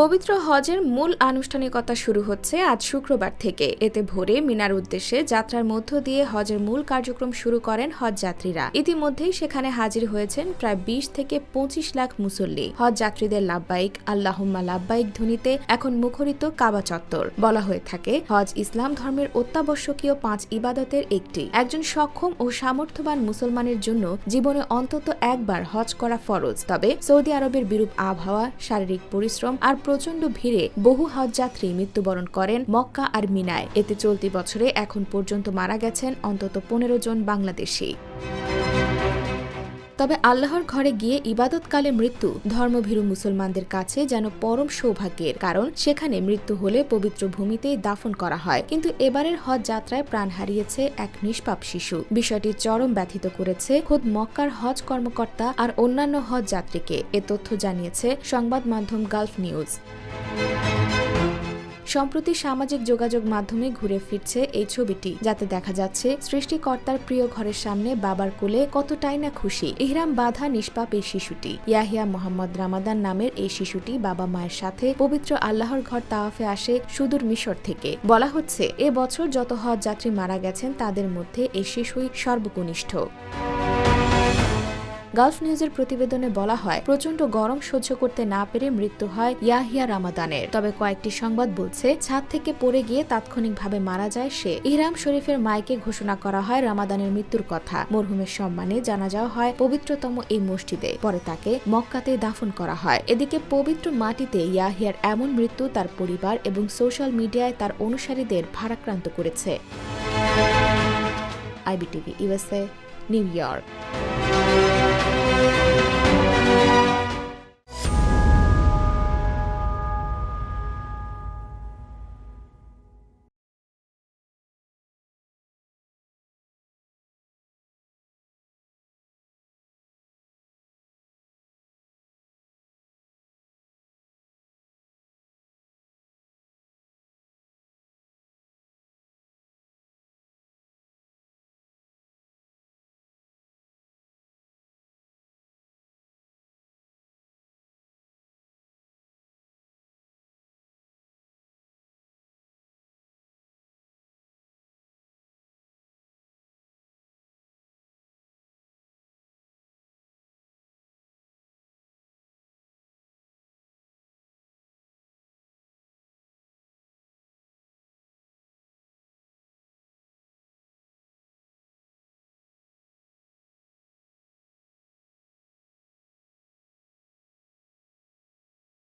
পবিত্র হজের মূল আনুষ্ঠানিকতা শুরু হচ্ছে আজ শুক্রবার থেকে। এতে ভোরে মিনার উদ্দেশ্যে যাত্রার মধ্য দিয়ে হজের মূল কার্যক্রম শুরু করেন হজ যাত্রীরা ইতিমধ্যেই সেখানে হাজির হয়েছেন প্রায় বিশ থেকে পঁচিশ লাখ মুসল্লি। হজ যাত্রীদের লাভবাহিক, আল্লাহম্মা লাভবাহিক ধ্বনিতে এখন মুখরিত কাবা চত্বর। বলা হয়ে থাকে, হজ ইসলাম ধর্মের অত্যাবশ্যকীয় পাঁচ ইবাদতের একটি। একজন সক্ষম ও সামর্থ্যবান মুসলমানের জন্য জীবনে অন্তত একবার হজ করা ফরজ। তবে সৌদি আরবের বিরূপ আবহাওয়া, শারীরিক পরিশ্রম আর প্রচণ্ড ভিড়ে বহু হজযাত্রী মৃত্যুবরণ করেন মক্কা আর মিনায়। এতে চলতি বছরে এখন পর্যন্ত মারা গেছেন অন্তত পনেরো জন বাংলাদেশি। তবে আল্লাহর ঘরে গিয়ে ইবাদতকালে মৃত্যু, ধর্মভীরু মুসলমানদের কাছে যেন পরম সৌভাগ্যের, কারণ সেখানে মৃত্যু হলে পবিত্র ভূমিতেই দাফন করা হয়। কিন্তু এবারের হজ যাত্রায় প্রাণ হারিয়েছে এক নিষ্পাপ শিশু। বিষয়টি চরম ব্যথিত করেছে খোদ মক্কার হজ কর্মকর্তা আর অন্যান্য হজ যাত্রীকে। এ তথ্য জানিয়েছে সংবাদ মাধ্যম গালফ নিউজ। সম্প্রতি সামাজিক যোগাযোগ মাধ্যমে ঘুরে ফিরছে এই ছবিটি, যাতে দেখা যাচ্ছে সৃষ্টিকর্তার প্রিয় ঘরের সামনে বাবার কোলে কতটাই না খুশি। ইহরাম বাধা নিষ্পাপ এই শিশুটি। ইয়াহিয়া মোহাম্মদ রামাদান নামের এই শিশুটি বাবা মায়ের সাথে পবিত্র আল্লাহর ঘর তাওয়াফে আসে সুদূর মিশর থেকে। বলা হচ্ছে, এ বছর যত হজ যাত্রী মারা গেছেন তাদের মধ্যে এই শিশুই সর্বকনিষ্ঠ। গালফ নিউজের প্রতিবেদনে বলা হয় প্রচণ্ড গরম সহ্য করতে না পেরে মৃত্যু হয় ইয়াহিয়া রামাদানের। তবে কয়েকটি সংবাদ বলছে, ছাদ থেকে পড়ে গিয়ে তাৎক্ষণিকভাবে মারা যায় সে। ইহরাম শরীফের মাইকে ঘোষণা করা হয় রামাদানের মৃত্যুর কথা। মরহুমের সম্মানে জানা যাওয়া হয়, পবিত্রতম এই মসজিদে। পরে তাকে মক্কাতে দাফন করা হয়। এদিকে পবিত্র মাটিতে ইয়াহিয়ার এমন মৃত্যু তার পরিবার এবং সোশ্যাল মিডিয়ায় তার অনুসারীদের ভারাক্রান্ত করেছে। IBTV USA New York.